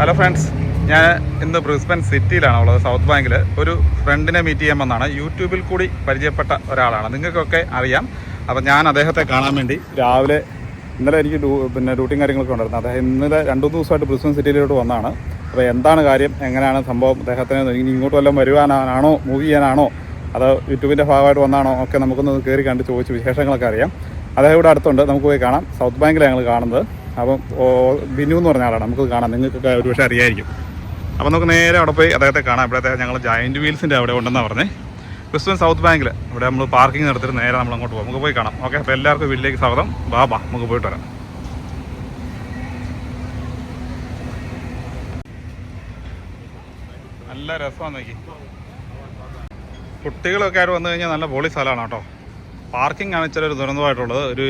Hello friends ഞാൻ ഇന്ന് Brisbane സിറ്റിയിലാണ് ഉള്ളത് സൗത്ത് ബാങ്കിൽ ഒരു ഫ്രണ്ടിനെ മീറ്റ് ചെയ്യാൻ വന്നാണ്. യൂട്യൂബിൽ കൂടി പരിചയപ്പെട്ട ഒരാളാണ്. നിങ്ങൾക്കൊക്കെ അറിയാം. അപ്പം ഞാൻ അദ്ദേഹത്തെ കാണാൻ വേണ്ടി രാവിലെ ഇന്നലെ എനിക്ക് പിന്നെ ഡ്യൂട്ടിയും കാര്യങ്ങളൊക്കെ ഉണ്ടായിരുന്നു. അദ്ദേഹം ഇന്നലെ രണ്ടു ദിവസമായിട്ട് ബ്രിസ്ബൻ സിറ്റിയിലോട്ട് വന്നാണ്. അപ്പോൾ എന്താണ് കാര്യം? എങ്ങനെയാണ് സംഭവം? അദ്ദേഹത്തിന് ഇനി ഇങ്ങോട്ട് വല്ലതും വരുവാനാണോ? മൂവ് ചെയ്യാനാണോ? അത് യൂട്യൂബിന്റെ ഭാഗമായിട്ട് വന്നാണോ? ഒക്കെ നമുക്കൊന്ന് കയറി കണ്ട് ചോദിച്ച് വിശേഷങ്ങളൊക്കെ അറിയാം. അദ്ദേഹം ഇവിടെ അടുത്തുണ്ട്. നമുക്ക് പോയി കാണാം. സൗത്ത് ബാങ്കിലാണ് ഞങ്ങൾ കാണുന്നത്. അപ്പം ബിനു എന്ന് പറഞ്ഞ ആളാണ്. നമുക്ക് കാണാം. നിങ്ങൾക്കൊക്കെ ഒരു പക്ഷേ അറിയായിരിക്കും. അപ്പം നമുക്ക് നേരെ അവിടെ പോയി അദ്ദേഹത്തെ കാണാം. ഇവിടത്തെ ഞങ്ങൾ ജയന്റ് വീൽസിന്റെ അവിടെ ഉണ്ടെന്നാണ് പറഞ്ഞത് ക്രിസ്ത്യൻ സൗത്ത് ബാങ്കിൽ ഇവിടെ നമ്മൾ പാർക്കിംഗ് നടത്തിയിട്ട് നേരെ നമ്മൾ അങ്ങോട്ട് പോകാം നമുക്ക് പോയി കാണാം. ഓക്കെ അപ്പോൾ എല്ലാവർക്കും വീട്ടിലേക്ക് സ്വാഗതം. ബാബാ നമുക്ക് പോയിട്ട് വരാം. നല്ല രസമാണ് നോക്കി. കുട്ടികളൊക്കെ ആയിട്ട് വന്നു കഴിഞ്ഞാൽ നല്ല പൊളി സ്ഥലമാണ് കേട്ടോ. പാർക്കിംഗ് ആണ് ഇച്ചിരി ഒരു ദുരന്തമായിട്ടുള്ളത്. ഒരു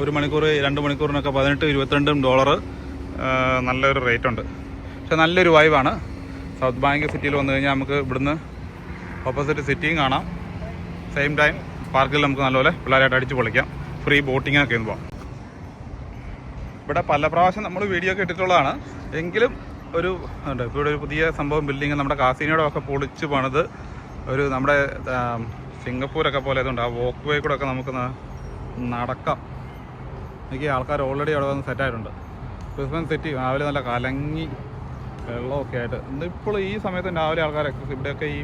ഒരു മണിക്കൂർ രണ്ട് മണിക്കൂറിനൊക്കെ പതിനെട്ട് ഇരുപത്തിരണ്ടും ഡോളർ നല്ലൊരു റേറ്റ് ഉണ്ട് പക്ഷെ നല്ലൊരു വൈബാണ്. സൗത്ത് ബാങ്ക് സിറ്റിയിൽ വന്നു കഴിഞ്ഞാൽ നമുക്ക് ഇവിടുന്ന് ഓപ്പോസിറ്റ് സിറ്റിയും കാണാം. സെയിം ടൈം പാർക്കിൽ നമുക്ക് നല്ലപോലെ പിള്ളേരായിട്ട് അടിച്ച് പൊളിക്കാം. ഫ്രീ ബോട്ടിങ്ങിനൊക്കെ ഒന്ന് പോകാം ഇവിടെ പല പ്രാവശ്യം നമ്മൾ വീഡിയോ ഒക്കെ ഇട്ടിട്ടുള്ളതാണ്. എങ്കിലും ഒരു ഉണ്ട് ഇപ്പോൾ ഇവിടെ ഒരു പുതിയ സംഭവം ബിൽഡിങ് നമ്മുടെ കാസിനോടെ ഒക്കെ പൊളിച്ച് പണിത് ഒരു നമ്മുടെ സിംഗപ്പൂരൊക്കെ പോലെ ഇതുണ്ട്. ആ വോക്ക് വേ കൂടെ ഒക്കെ നമുക്ക് നടക്കാം. എനിക്ക് ആൾക്കാർ ഓൾറെഡി അവിടെ വന്ന് സെറ്റായിട്ടുണ്ട് ക്രിസ്മൻ സിറ്റി രാവിലെ നല്ല കലങ്ങി വെള്ളമൊക്കെ ആയിട്ട്. ഇന്നിപ്പോൾ ഈ സമയത്ത് രാവിലെ ആൾക്കാർ ഇവിടെയൊക്കെ ഈ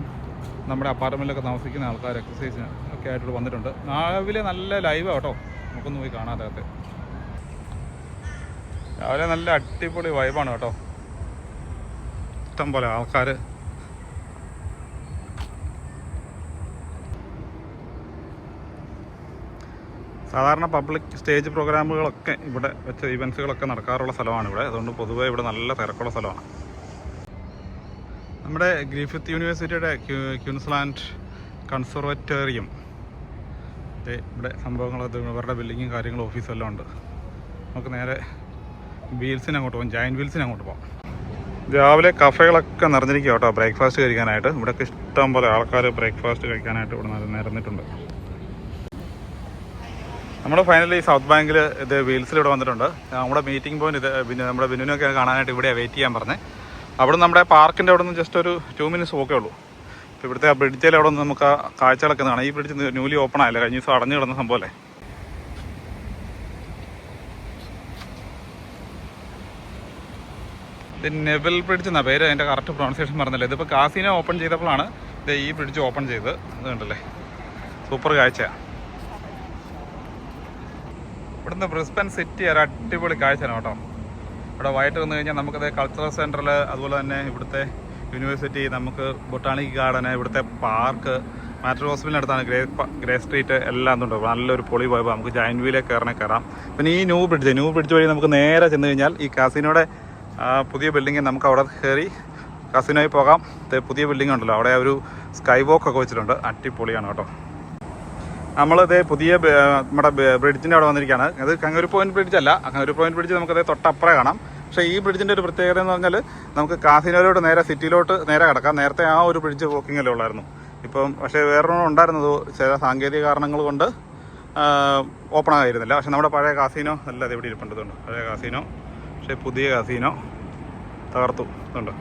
നമ്മുടെ അപ്പാർട്ട്മെന്റിലൊക്കെ താമസിക്കുന്ന ആൾക്കാർ എക്സസൈസ് ഒക്കെ ആയിട്ട് വന്നിട്ടുണ്ട്. രാവിലെ നല്ല ലൈവാണ് കേട്ടോ. നമുക്കൊന്ന് പോയി കാണാം രാവിലെ നല്ല അടിപൊളി വൈബാണ് കേട്ടോ. ഇഷ്ടം പോലെ ആൾക്കാർ സാധാരണ പബ്ലിക് സ്റ്റേജ് പ്രോഗ്രാമുകളൊക്കെ ഇവിടെ വെച്ച് ഇവൻസുകളൊക്കെ നടക്കാറുള്ള സ്ഥലമാണ് ഇവിടെ. അതുകൊണ്ട് പൊതുവേ ഇവിടെ നല്ല തിരക്കുള്ള സ്ഥലമാണ്. നമ്മുടെ ഗ്രീഫിത്ത് യൂണിവേഴ്സിറ്റിയുടെ ക്യൂൻസ്ലാൻഡ് കൺസർവേറ്റോറിയം. ഇവിടെ സംഭവങ്ങൾ ഇവരുടെ ബിൽഡിങ്ങും കാര്യങ്ങളും ഓഫീസും എല്ലാം ഉണ്ട്. നമുക്ക് നേരെ വീൽസിന് അങ്ങോട്ട് പോകും. ജയന്റ് വീൽസിന് അങ്ങോട്ട് പോകാം. രാവിലെ കഫേകളൊക്കെ നിറഞ്ഞിരിക്കുക കേട്ടോ. ബ്രേക്ക്ഫാസ്റ്റ് കഴിക്കാനായിട്ട്. ഇവിടെയൊക്കെ ഇഷ്ടം പോലെ ആൾക്കാർ ബ്രേക്ക്ഫാസ്റ്റ് കഴിക്കാനായിട്ട് ഇവിടെ നിരന്നിട്ടുണ്ട്. നമ്മൾ ഫൈനലി സൗത്ത് ബാങ്കിൽ ഇത് വീൽസിൽ ഇവിടെ വന്നിട്ടുണ്ട്. നമ്മുടെ മീറ്റിംഗ് പോയിന്റ് ഇത് പിന്നെ നമ്മുടെ ബിനുവിനൊക്കെ കാണാനായിട്ട് ഇവിടെ വെയിറ്റ് ചെയ്യാൻ പറഞ്ഞത് അവിടെ നമ്മുടെ പാർക്കിന്റെ അവിടെ നിന്ന് ജസ്റ്റ് ഒരു ടു മിനിറ്റ്സ് ഓക്കേ ഉള്ളൂ. ഇപ്പോൾ ഇവിടുത്തെ ആ ബ്രിഡ്ജിൽ അവിടെ നിന്ന് നമുക്ക് ആ കാഴ്ചകളൊക്കെ കാണാം. ഈ ബ്രിഡ്ജ് ന്യൂലി ഓപ്പൺ ആയല്ലേ കഴിഞ്ഞ ദിവസം അടഞ്ഞു കിടന്ന സംഭവമല്ലേ ഇത് നെവൽ ബ്രിഡ്ജ് എന്നാ പേര് അതിന്റെ കറക്റ്റ് പ്രൊണൗൺസിയേഷൻ പറഞ്ഞില്ല ഇതിപ്പോൾ കാസിനെ ഓപ്പൺ ചെയ്തപ്പോഴാണ് ഇത് ഈ ബ്രിഡ്ജ് ഓപ്പൺ ചെയ്തത്. ഇതുണ്ടല്ലേ സൂപ്പർ കാഴ്ചയാണ് ഇവിടുന്ന് ബ്രിസ്ബൻ സിറ്റി ഒരു അടിപൊളി കാഴ്ചയാണ് കേട്ടോ. ഇവിടെ വൈകിട്ട് വന്നു കഴിഞ്ഞാൽ നമുക്കത് കൾച്ചറൽ സെന്ററിൽ അതുപോലെ തന്നെ ഇവിടുത്തെ യൂണിവേഴ്സിറ്റി നമുക്ക് ബൊട്ടാണിക് ഗാർഡന് ഇവിടുത്തെ പാർക്ക് മാറ്റർ ഹോസ്പിറ്റലിനടുത്താണ് ഗ്രേ ഗ്രേ സ്ട്രീറ്റ് എല്ലാം ഉണ്ട്. നല്ലൊരു പൊളി പോയപ്പോൾ നമുക്ക് ജയന്റ് വീലേ കയറണേ കയറാം പിന്നെ ഈ ന്യൂ ബ്രിഡ്ജ് ന്യൂ ബ്രിഡ്ജ് വഴി നമുക്ക് നേരെ ചെന്ന് കഴിഞ്ഞാൽ ഈ കാസിനോടെ പുതിയ ബിൽഡിങ് നമുക്ക് അവിടെ കയറി കാസിനോയിൽ പോകാം. പുതിയ ബിൽഡിംഗ് ഉണ്ടല്ലോ. അവിടെ ഒരു സ്കൈ വോക്ക് ഒക്കെ വെച്ചിട്ടുണ്ട്. അടിപൊളിയാണ് കേട്ടോ. നമ്മളിത് പുതിയ നമ്മുടെ ബ്രിഡ്ജിന്റെ അവിടെ വന്നിരിക്കുകയാണ്. അത് കങ്ങൂർ പോയിന്റ് ബ്രിഡ്ജ് അല്ല. കങ്ങൂർ പോയിന്റ് ബ്രിഡ്ജ് നമുക്കത് തൊട്ടപ്പുറം കാണാം. പക്ഷേ ഈ ബ്രിഡ്ജിന്റെ ഒരു പ്രത്യേകത എന്ന് പറഞ്ഞാൽ നമുക്ക് കാസിനോയിലോട്ട് നേരെ സിറ്റിയിലോട്ട് നേരെ കിടക്കാം. നേരത്തെ ആ ഒരു ബ്രിഡ്ജ് വോക്കിംഗ് അല്ലേ ഉള്ളായിരുന്നു. ഇപ്പം പക്ഷേ വേറൊരെണ്ണം ഉണ്ടായിരുന്നത് ചില സാങ്കേതിക കാരണങ്ങൾ കൊണ്ട് ഓപ്പൺ ആയിരുന്നില്ല. പക്ഷേ നമ്മുടെ പഴയ കാസിനോ നല്ല അത് ഇവിടെ ഇരിപ്പുണ്ടതുണ്ട് പഴയ കാസിനോ പക്ഷേ പുതിയ കാസിനോ തകർത്തു ഇതുണ്ട്.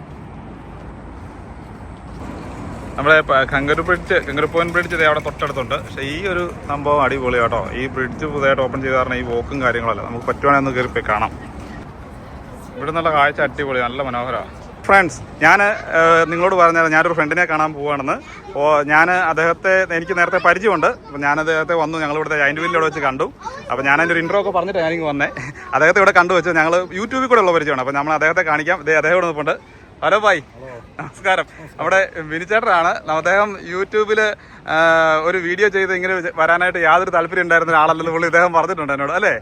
നമ്മുടെ കങ്കരു ബ്രിഡ്ജ് പോയിന്റ് ബ്രിഡ്ജ് ദേ അവിടെ തൊട്ടടുത്തുണ്ട്. പക്ഷേ ഈ ഒരു സംഭവം അടിപൊളി കേട്ടോ. ഈ ബ്രിഡ്ജ് പുതിയതായിട്ട് ഓപ്പൺ ചെയ്ത കാരണം ഈ വോക്കും കാര്യങ്ങളല്ല. നമുക്ക് പറ്റുവാണെങ്കിൽ ഒന്ന് കയറി പോയി കാണാം. ഇവിടെ നിന്നുള്ള കാഴ്ച അടിപൊളി നല്ല മനോഹരമാണ് ഫ്രണ്ട്സ് ഞാൻ നിങ്ങളോട് പറഞ്ഞാൽ ഞാനൊരു ഫ്രണ്ടിനെ കാണാൻ പോവുകയാണെന്ന് ഓ ഞാൻ അദ്ദേഹത്തെ എനിക്ക് നേരത്തെ പരിചയമുണ്ട്. അപ്പോൾ ഞാൻ അദ്ദേഹത്തെ വന്നു ഞങ്ങൾ ഇവിടുത്തെ ജൈന്റ് വീലിൽ വെച്ച് കണ്ടു. അപ്പോൾ ഞാൻ അതിന്റെ ഒരു ഇൻട്രോ ഒക്കെ പറഞ്ഞിട്ട് ഞാനിങ്ങ് വന്നേ. അദ്ദേഹത്തെ ഇവിടെ കണ്ടു വെച്ചു ഞങ്ങൾ യൂട്യൂബിൽ കൂടെ ഉള്ള പരിചയമാണ്. അപ്പോൾ നമ്മൾ അദ്ദേഹത്തെ കാണിക്കാം. ഇതേ അദ്ദേഹം ഇവിടെ നിൽപ്പുണ്ട് ഹലോ ഭായ് നമസ്കാരം. അവിടെ വിനിച്ചേട്ടനാണ് അദ്ദേഹം യൂട്യൂബിൽ ഒരു വീഡിയോ ചെയ്ത് ഇങ്ങനെ വരാനായിട്ട് യാതൊരു താല്പര്യം ഉണ്ടായിരുന്ന ഒരാളല്ലല്ലോ പുള്ളി ഇദ്ദേഹം പറഞ്ഞിട്ടുണ്ട് എന്നോട് അല്ലേ?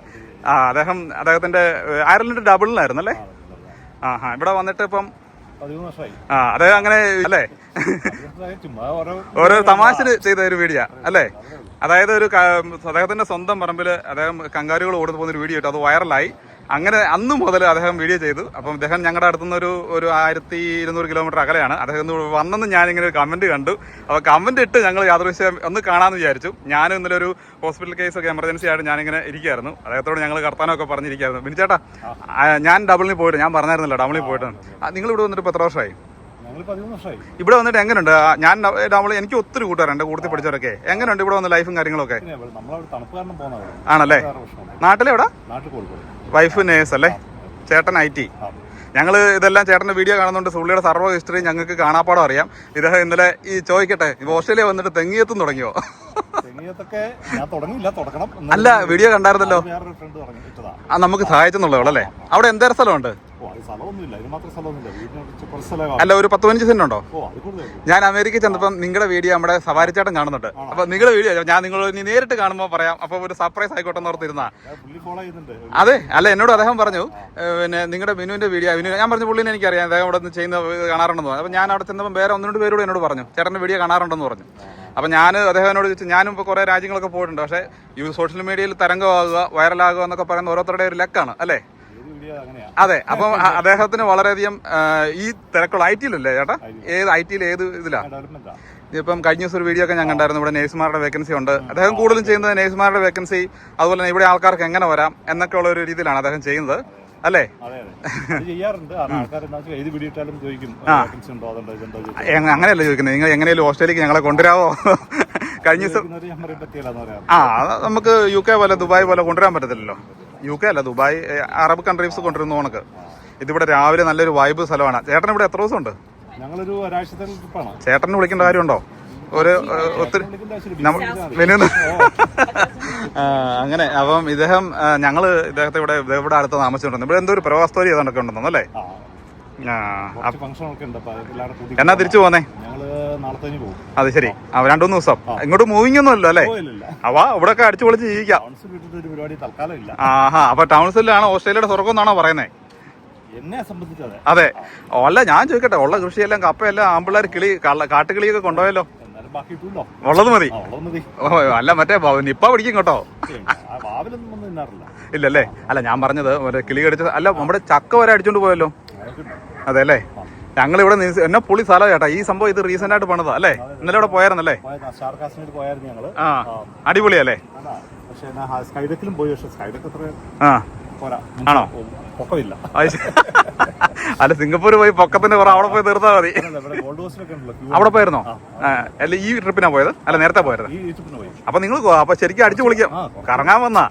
ആ അദ്ദേഹം അദ്ദേഹത്തിന്റെ അയർലൻഡ് ഡബിളിലായിരുന്നു അല്ലേ ആ ഹാ ഇവിടെ വന്നിട്ട് ഇപ്പം ആ അദ്ദേഹം അങ്ങനെ അല്ലേ? ഓരോ തമാശ ചെയ്ത ഒരു വീഡിയോ അല്ലേ? അതായത് ഒരു അദ്ദേഹത്തിന്റെ സ്വന്തം പറമ്പിൽ അദ്ദേഹം കങ്കാരുകൾ ഓടുന്നു പോകുന്ന ഒരു വീഡിയോ ഇട്ടു. അത് വൈറലായി അങ്ങനെ അന്ന് മുതൽ അദ്ദേഹം വീഡിയോ ചെയ്തു. അപ്പം അദ്ദേഹം ഞങ്ങളുടെ അടുത്തുനിന്ന് ഒരു ഒരു ആയിരത്തി ഇരുന്നൂറ് കിലോമീറ്റർ അകലെയാണ്. അദ്ദേഹം വന്നെന്ന് ഞാനിങ്ങനെ ഒരു കമന്റ് കണ്ടു. അപ്പോൾ കമന്റ് ഇട്ട് ഞങ്ങൾ യാദൃശ്യം ഒന്ന് കാണാമെന്ന് വിചാരിച്ചു. ഞാൻ ഇന്നലെ ഒരു ഹോസ്പിറ്റൽ കേസ് ഒക്കെ എമർജൻസി ആയിട്ട് ഞാനിങ്ങനെ ഇരിക്കുകയായിരുന്നു അദ്ദേഹത്തോട് ഞങ്ങൾ കർത്താനൊക്കെ പറഞ്ഞിരിക്കുകയായിരുന്നു ബിനി ചേട്ടാ ഞാൻ ഡബിളിൽ പോയിട്ട് ഞാൻ പറഞ്ഞായിരുന്നല്ലോ ഡബിളിൽ പോയിട്ട്. നിങ്ങൾ ഇവിടെ വന്നിട്ട് ഇപ്പോൾ എത്ര വർഷമായി? ഇവിടെ വന്നിട്ട് എങ്ങനെയുണ്ട് ഞാൻ നമ്മൾ എനിക്ക് ഒത്തിരി കൂട്ടുകാരുണ്ട് കൂടുതൽ പഠിച്ചവരൊക്കെ. എങ്ങനെയുണ്ട് ഇവിടെ വന്ന് ലൈഫും കാര്യങ്ങളൊക്കെ? ആണല്ലേ? നാട്ടിലെ എവിടെ? നാട്ടിൽ കോഴിക്കോട്. വൈഫ് നേഴ്സ് അല്ലേ? ചേട്ടൻ ഐ ടി. ഞങ്ങൾ ഇതെല്ലാം ചേട്ടന്റെ വീഡിയോ കാണുന്നുണ്ട്. സുള്ളിയുടെ സർവ ഹിസ്റ്ററി ഞങ്ങൾക്ക് കാണാപ്പാടം അറിയാം. ഇദ്ദേഹം ഇന്നലെ ഈ ചോദിക്കട്ടെ ഓസ്ട്രേലിയ വന്നിട്ട് തെങ്ങിയത്തും തുടങ്ങിയോ? അല്ല വീഡിയോ കണ്ടായിരുന്നല്ലോ. നമുക്ക് സഹായിച്ചെന്നുള്ളൂ അല്ലേ അവിടെ എന്തേരം സ്ഥലമുണ്ട്? അല്ല ഒരു പത്ത് പതിനഞ്ച് സെന്റ് ഉണ്ടോ? ഞാൻ അമേരിക്കയിൽ ചെന്നപ്പോ നിങ്ങളുടെ വീഡിയോ നമ്മുടെ സവാരിച്ചേട്ടൻ കാണുന്നുണ്ട്. അപ്പൊ നിങ്ങളുടെ വീഡിയോ ഞാൻ നിങ്ങൾ ഇനി നേരിട്ട് കാണുമ്പോൾ പറയാം. അപ്പൊ ഒരു സർപ്രൈസ് ആയിക്കോട്ടെ എന്ന് ഓർത്തിരുന്നാ. അതെ അല്ല എന്നോട് അദ്ദേഹം പറഞ്ഞു പിന്നെ നിങ്ങളുടെ മിനുവിന്റെ വീഡിയോ മിനു ഞാൻ പറഞ്ഞു പുള്ളിനെ എനിക്കറിയാം. അദ്ദേഹം അവിടെ നിന്ന് ചെയ്യുന്ന കാണാറുണ്ടെന്ന് പറഞ്ഞു. അപ്പോൾ ഞാൻ അവിടെ ചെന്നപ്പോൾ വേറെ ഒന്ന് രണ്ട് പേരോട് എന്നോട് പറഞ്ഞു. ചേട്ടന്റെ വീഡിയോ കാണാറുണ്ടെന്ന് പറഞ്ഞു. അപ്പോൾ ഞാൻ അദ്ദേഹത്തിനോട് ചോദിച്ചു ഞാനും ഇപ്പോൾ കുറേ രാജ്യങ്ങളൊക്കെ പോയിട്ടുണ്ട്. പക്ഷേ ഈ സോഷ്യൽ മീഡിയയിൽ തരംഗമാകുക വൈറലാകുക എന്നൊക്കെ പറയുന്ന ഓരോരുത്തരുടെ ഒരു ലക്കാണ് അല്ലേ? അതെ അപ്പൊ അദ്ദേഹത്തിന് വളരെയധികം ഈ തിരക്കുള്ള ഐ ടിയിലല്ലേ ചേട്ടാ? ഏത് ഐ ടിയിൽ ഏത് ഇതിലാ? ഇപ്പം കഴിഞ്ഞ ദിവസം ഒരു വീഡിയോ ഒക്കെ ഞാൻ കണ്ടായിരുന്നു ഇവിടെ നേഴ്സുമാരുടെ വേക്കൻസി ഉണ്ട്. അദ്ദേഹം കൂടുതലും ചെയ്യുന്നത് നേഴ്സുമാരുടെ വേക്കൻസി അതുപോലെ തന്നെ ഇവിടെ ആൾക്കാർക്ക് എങ്ങനെ വരാം എന്നൊക്കെ ഉള്ള ഒരു രീതിയിലാണ് അദ്ദേഹം ചെയ്യുന്നത്. അല്ലേ? ചെയ്യാറുണ്ട്. അങ്ങനെയല്ല ചോദിക്കുന്നത്? നിങ്ങൾ എങ്ങനെയാലും ഓസ്ട്രേലിയക്ക് ഞങ്ങളെ കൊണ്ടുവരാവോ? കഴിഞ്ഞ ദിവസം ആ നമുക്ക് യു കെ പോലെ ദുബായ് പോലെ കൊണ്ടുവരാൻ പറ്റത്തില്ലല്ലോ. യു കെ അല്ല ദുബായ് അറബ് കൺട്രീസ് കൊണ്ടുവരുന്ന കണക്ക് ഇതിവിടെ രാവിലെ നല്ലൊരു വൈബ് സ്ഥലമാണ്. ചേട്ടൻ ഇവിടെ എത്ര ദിവസം ഉണ്ട് ഞങ്ങളൊരു ഒരാഴ്ചത്തെ ട്രിപ്പാണ്. ചേട്ടനെ വിളിക്കേണ്ട കാര്യമുണ്ടോ? ഒരു ഒത്തിരി അങ്ങനെ അപ്പം ഇദ്ദേഹം ഞങ്ങൾ ഞങ്ങൾ ഇദ്ദേഹത്തെ ഇവിടെ ഇവിടെ അടുത്ത് താമസിച്ചിട്ടുണ്ട് ഇവിടെ എന്തോ ഒരു പ്രവാസത്തോരി ഏതാണ്ടൊക്കെ ഉണ്ടെന്നോ എന്നാ തിരിച്ചു പോന്നേ? അത് ശരി. രണ്ടു മൂന്ന് ദിവസം. ഇങ്ങോട്ട് മൂവിങ് ഒന്നും അല്ലോ? അല്ലേ അവ ഇവിടെ ഒക്കെ അടിച്ചു പൊളിച്ച് ജീവിക്കാം. ആഹാ അപ്പൊ ടൗൺസിലാണ് ഓസ്ട്രേലിയയുടെ സ്വർഗം എന്നാണോ പറയുന്നത് അതെ. അല്ല ഞാൻ ചോദിക്കട്ടെ ഉള്ള കൃഷിയെല്ലാം കപ്പയെല്ലാം ആമ്പിള്ളേർ കിളി കാട്ടുകിളിയൊക്കെ കൊണ്ടുപോയല്ലോ? ഉള്ളത് മതി. അല്ല മറ്റേ നിപ്പ പിടിക്കും കേട്ടോ. ഇല്ലല്ലേ? അല്ല ഞാൻ പറഞ്ഞത് കിളി കടിച്ച അല്ല നമ്മുടെ ചക്ക വരെ അടിച്ചോണ്ട് പോയല്ലോ. അതെ അല്ലേ ഞങ്ങൾ ഇവിടെ എന്നെ പുളി സ്ഥലം ചേട്ടാ ഈ സംഭവം ഇത് റീസെന്റ് ആയിട്ട് പണിതാ അല്ലേ? ഇന്നലെ ഇവിടെ പോയായിരുന്നല്ലേ? ആ അടിപൊളിയല്ലേ? ആണോ? അല്ല സിംഗപ്പൂർ പോയി പൊക്കത്തിന്റെ കുറവ് അവിടെ പോയി തീർത്താ മതി. അവിടെ പോയിരുന്നോ? അല്ല ഈ ട്രിപ്പിനാ പോയത്? അല്ല നേരത്തെ പോയത്. അപ്പൊ നിങ്ങൾ അപ്പൊ ശരിക്കും അടിച്ചു പൊളിക്കാം. ആ, കറങ്ങാൻ വന്നാ.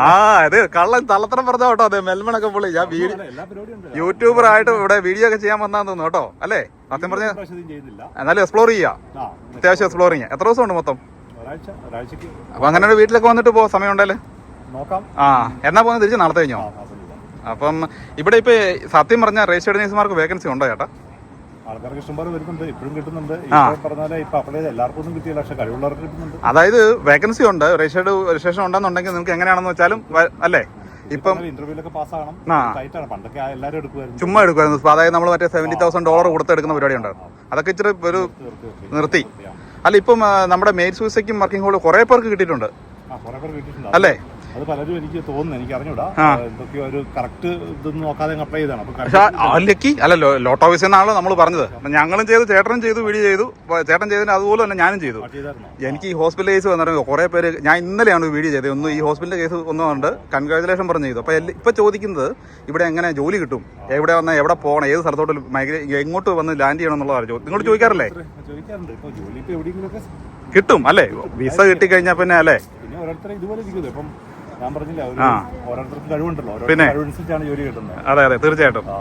ആ ഇത് കള്ളൻ തള്ളത്തരം പറഞ്ഞ കേട്ടോ അതെ മെൽമണൊക്കെ പുള്ളി. ഞാൻ യൂട്യൂബർ ആയിട്ട് ഇവിടെ വീഡിയോ ഒക്കെ ചെയ്യാൻ വന്നാന്ന് തോന്നുന്നു കേട്ടോ. അല്ലേ? സത്യം പറഞ്ഞ എന്നാലും എക്സ്പ്ലോർ ചെയ്യാ. അത്യാവശ്യം എക്സ്പ്ലോറിങ് എത്ര ദിവസം ഉണ്ട് മൊത്തം അപ്പൊ അങ്ങനെ വീട്ടിലൊക്കെ വന്നിട്ട് പോ സമയം ഉണ്ടല്ലേ ആ എന്നാ പോകുന്നത് തിരിച്ച് നാളത്തെ കഴിഞ്ഞോ? അപ്പം ഇവിടെ ഇപ്പൊ സത്യം പറഞ്ഞ രജിസ്റ്റേഡ് നേഴ്സുമാർക്ക് വേക്കൻസി ഉണ്ടോ ചേട്ടാ? ആൾക്കാർക്ക് ഇഷ്ടംപോലെ വരുന്നുണ്ട് ഇപ്പോഴും കിട്ടുന്നുണ്ട്. ഇപ്പൊ പറഞ്ഞാൽ ഇപ്പൊ അപ്ലൈ എല്ലാവർക്കും ഒന്നും കിട്ടിയില്ല പക്ഷെ കഴിവുള്ളവർക്ക് കിട്ടുന്നുണ്ട്. അതായത് വേക്കൻസി ഉണ്ട് രജിസ്റ്റേർഡ് രജിസ്ട്രേഷൻ ഉണ്ടെന്നുണ്ടെങ്കിൽ നിങ്ങൾക്ക് എങ്ങനെയാണെന്ന് വെച്ചാലും വ- അല്ലേ? ഇപ്പം ഇന്റർവ്യൂലൊക്കെ പാസ്സാകണം ആ. ടൈറ്റാണ് പണ്ടൊക്കെ ആ എല്ലാവരും എടുക്കുമായിരുന്നു. ചുമ്മാ എടുക്കുമായിരുന്നു. ഇപ്പൊ അതായത് നമ്മൾ മറ്റേ സെവന്റി തൗസൻഡ് ഡോളർ കൊടുത്തെടുക്കുന്ന പരിപാടി ഉണ്ടായിരുന്നു അതൊക്കെ ഇച്ചിരി ഒരു തീർത്ത് തീർത്ത്. നിർത്തി അല്ല ഇപ്പം ആ, നമ്മുടെ മെയിൻ സൂസയ്ക്കും വർക്കിംഗ് ഹോൾ കുറെ പേർക്ക് കിട്ടിയിട്ടുണ്ട്. ആ കുറെ പേർ കിട്ടിയിട്ടുണ്ട്. അല്ലേ? അത് പലരും എനിക്ക് തോന്നുന്നു എനിക്ക് അറിഞ്ഞൂടാ. ആ. എന്തൊക്കെയോ ഒരു കറക്റ്റ് ഇതൊന്നും നോക്കാതെ അപ്ലൈ ചെയ്താണ് അപ്പൊ പക്ഷെ ലക്കി അല്ല ലോട്ട് ഓഫീസ് എന്നാണല്ലോ നമ്മൾ പറഞ്ഞത്. ഞങ്ങളും ചെയ്തു ചേട്ടനും ചെയ്തു വീഡിയോ ചെയ്തു ചേട്ടൻ ചെയ്തതിന് അതുപോലെ തന്നെ ഞാനും ചെയ്തു. എനിക്ക് ഈ ഹോസ്പിറ്റൽ കേസ് വന്നിട്ട് കുറെ പേര് ഞാൻ ഇന്നലെയാണ് വീഡിയോ ചെയ്തത്. ഒന്ന് ഈ ഹോസ്പിറ്റലിന്റെ കേസ് ഒന്നുകൊണ്ട് കൺഗ്രാജുലേഷൻ പറഞ്ഞ് ചെയ്തു. അപ്പൊ എല്ല- ഇപ്പൊ ചോദിക്കുന്നത് ഇവിടെ എങ്ങനെ ജോലി കിട്ടും? എവിടെ വന്നാൽ എവിടെ പോകണം ഏത് സ്ഥലത്തോട്ട് മൈഗ്രേ എങ്ങോട്ട് വന്ന് ലാൻഡ് ചെയ്യണം എന്നുള്ളതാണ് ചോദിച്ചത് നിങ്ങൾ ചോദിക്കാറില്ലേ കിട്ടും അല്ലേ? വിസ കിട്ടിക്കഴിഞ്ഞാൽ പിന്നെ അല്ലേ? ഓരോരുത്തരെ ഇതുപോലെ ഇരിക്കുന്നത് ഇപ്പം ഞാൻ പറഞ്ഞില്ല ഒരു ആ. ഓരോരുത്തർക്ക് കഴിവുണ്ടല്ലോ. പിന്നെ? ഓരോ കഴിവനുസരിച്ചാണ് ജോലി കിട്ടുന്നത്. അതെ അതെ തീർച്ചയായിട്ടും. ആ.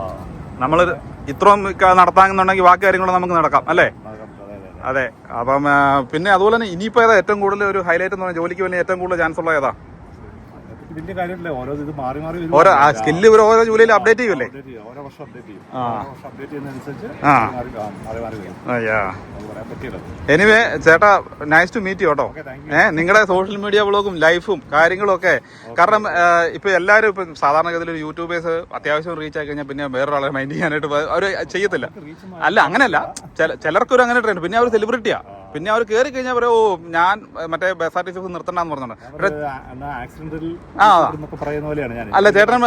നമ്മൾ ഇത്രയും ക- നടത്താമെന്നുണ്ടെങ്കിൽ ബാക്കി കാര്യങ്ങളും നമുക്ക് നടക്കാം അല്ലേ? അതെ അതെ അതെ. അപ്പം ആ, പിന്നെ അതുപോലെ തന്നെ ഇനിയിപ്പോൾ ഏതാ ഏറ്റവും കൂടുതൽ ഒരു ഹൈലൈറ്റ് എന്ന് പറഞ്ഞാൽ ജോലിക്ക് വേണ്ടി ഏറ്റവും കൂടുതൽ ചാൻസ് ഉള്ള ഏതാ? വലിയ കാര്യമില്ല ഓരോ ഇത് മാറി മാറി വരും. ഓരോ ആ സ്കില്ല് ഇവർ ഓരോ ജോലിയിൽ അപ്ഡേറ്റ് ചെയ്യുമല്ലേ Update ചെയ്യും. ഓരോ വർഷം അപ്ഡേറ്റ് ചെയ്യും. ആ. ഓരോ വർഷം അപ്ഡേറ്റ് ചെയ്യുന്നതനുസരിച്ച് ആ. മാറി ആ, മാറി മാറി വരും. അയ്യാ അത് പറയാൻ പറ്റിയല്ലോ. എനിവേ ചേട്ടാ നൈസ് ടു മീറ്റ് കേട്ടോ. ഓക്കെ താങ്ക് ഏഹ് നിങ്ങളുടെ സോഷ്യൽ മീഡിയ ബ്ലോഗും ലൈഫും കാര്യങ്ങളും ഒക്കെ. കാരണം ഏഹ്, ഇപ്പൊ എല്ലാവരും ഇപ്പൊ സാധാരണഗതിയിൽ ഒരു യൂട്യൂബേഴ്സ് അത്യാവശ്യം റീച്ച് ആയി കഴിഞ്ഞാൽ പിന്നെ വേറൊരാളെ മൈൻഡ് ചെയ്യാനായിട്ട് അവർ ചെയ്യത്തില്ല. റീച്ച് അല്ല അങ്ങനെയല്ല. ചില ചിലർക്കൊരു അങ്ങനെ ട്രെൻഡ് പിന്നെ അവർ സെലിബ്രിറ്റിയാ പിന്നെ അവർ കേറി കഴിഞ്ഞാൽ പറയോ ഓ ഞാൻ മറ്റേ ബസ് ആർ ടി സി നിർത്തണ്ടെന്ന് പറഞ്ഞിട്ടുണ്ട് അല്ല, ചേട്ടൻ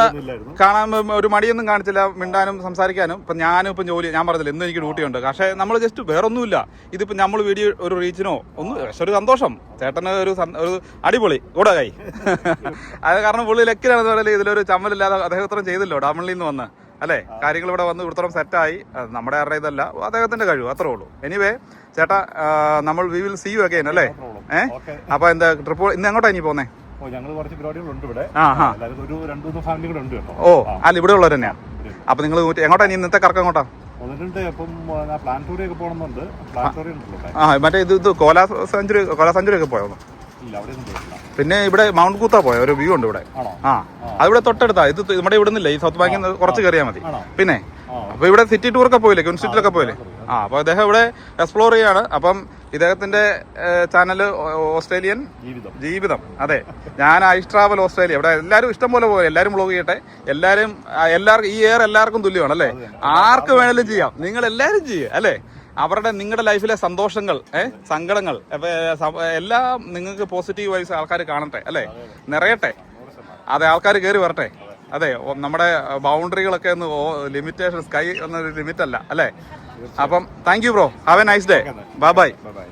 കാണാൻ ഒരു മടിയൊന്നും കാണിച്ചില്ല മിണ്ടാനും സംസാരിക്കാനും. ഇപ്പം ഞാനും ഇപ്പം ജോലി ഞാൻ പറഞ്ഞില്ല ഇന്ന് എനിക്ക് ഡ്യൂട്ടി ഉണ്ട് പക്ഷെ നമ്മൾ ജസ്റ്റ് വേറൊന്നുമില്ല. ഇതിപ്പോൾ നമ്മൾ വീഡിയോ ഒരു റീച്ചിനോ ഒന്നും പക്ഷെ ഒരു സന്തോഷം. ചേട്ടന് ഒരു ഒരു അടിപൊളി. കൂടെ കൈ അത് കാരണം പുള്ളി ലക്കിലാണെന്ന് പറഞ്ഞാൽ ഇതിലൊരു ചമ്മലില്ലാതെ അദ്ദേഹം ഇത്രയും ചെയ്തല്ലോ ഡാമിളിൽ നിന്ന് വന്ന്. അല്ലേ? കാര്യങ്ങൾ ഇവിടെ വന്ന് ഇവിടുത്തോളം സെറ്റായി നമ്മുടെ ആരുടെ ഇതല്ല അദ്ദേഹത്തിന്റെ കഴിവ് അത്രേ ഉള്ളൂ. എനിവേ ചേട്ടാ നമ്മൾ we will see you again അല്ലേ? ഏ? അപ്പൊ എന്താ ട്രിപ്പ് ഇന്ന് എങ്ങോട്ടാ ഇനി പോന്നേ ഓ ഞങ്ങൾ കുറച്ച് പരിപാടികളുണ്ട് ഇവിടെ. ആ ആ എല്ലാവരും ഒരു രണ്ടു മൂന്ന് ഫാമിലികൾ ഉണ്ട് കേട്ടോ. ഓ അല്ല ഇവിടെ ഉള്ളവർ തന്നെയാ. അപ്പൊ നിങ്ങൾ എങ്ങോട്ടാ ഇനി ഇന്നത്തെ കറക്കം എങ്ങോട്ടാ? ഒക്കെ ആ. മറ്റേ ഇത് ഇത് കോലാ സെഞ്ചുറി കോലാ സെഞ്ചുറി ഒക്കെ പോയോ? പിന്നെ ഇവിടെ മൗണ്ട് കൂത്താ പോയോ? ഒരു വ്യൂ ഉണ്ട് ഇവിടെ. ആ. അതിവിടെ തൊട്ടടുത്താ. ഇത് നമ്മുടെ ഇവിടെ നിന്നില്ല ഈ സൗത്ത് ബാങ്കിൽ നിന്ന് കുറച്ച് കയറിയാൽ മതി. പിന്നെ? അപ്പൊ ഇവിടെ സിറ്റി ടൂറൊക്കെ പോയില്ലേ? ക്യൂൻസിറ്റിലൊക്കെ പോയില്ലേ? ആ അപ്പൊ അദ്ദേഹം ഇവിടെ എക്സ്പ്ലോർ ചെയ്യാണ്. അപ്പം ഇദ്ദേഹത്തിന്റെ ചാനൽ ഓസ്ട്രേലിയൻ ജീവിതം. ജീവിതം. അതെ. ഞാൻ ഐസ് ട്രാവൽ ഓസ്ട്രേലിയ. ഇവിടെ എല്ലാവരും ഇഷ്ടം പോലെ പോകും എല്ലാവരും ബ്ലോഗ് ചെയ്യട്ടെ എല്ലാവരും എല്ലാവർക്കും ഈ എയർ എല്ലാവർക്കും തുല്യമാണ് അല്ലേ? ആർക്ക് വേണേലും ചെയ്യാം. നിങ്ങൾ എല്ലാവരും ചെയ്യുക അല്ലേ? അവരുടെ നിങ്ങളുടെ ലൈഫിലെ സന്തോഷങ്ങൾ ഏഹ് സങ്കടങ്ങൾ എല്ലാം നിങ്ങൾക്ക് പോസിറ്റീവ് വൈസ് ആൾക്കാർ കാണട്ടെ അല്ലേ? നിറയട്ടെ. അതെ ആൾക്കാർ കയറി വരട്ടെ. അതെ നമ്മുടെ ബൗണ്ടറികളൊക്കെ ഒന്ന് ലിമിറ്റേഷൻ സ്കൈ എന്നൊരു ലിമിറ്റ് അല്ല അല്ലേ? അപ്പം thank you bro have a nice day bye bye bye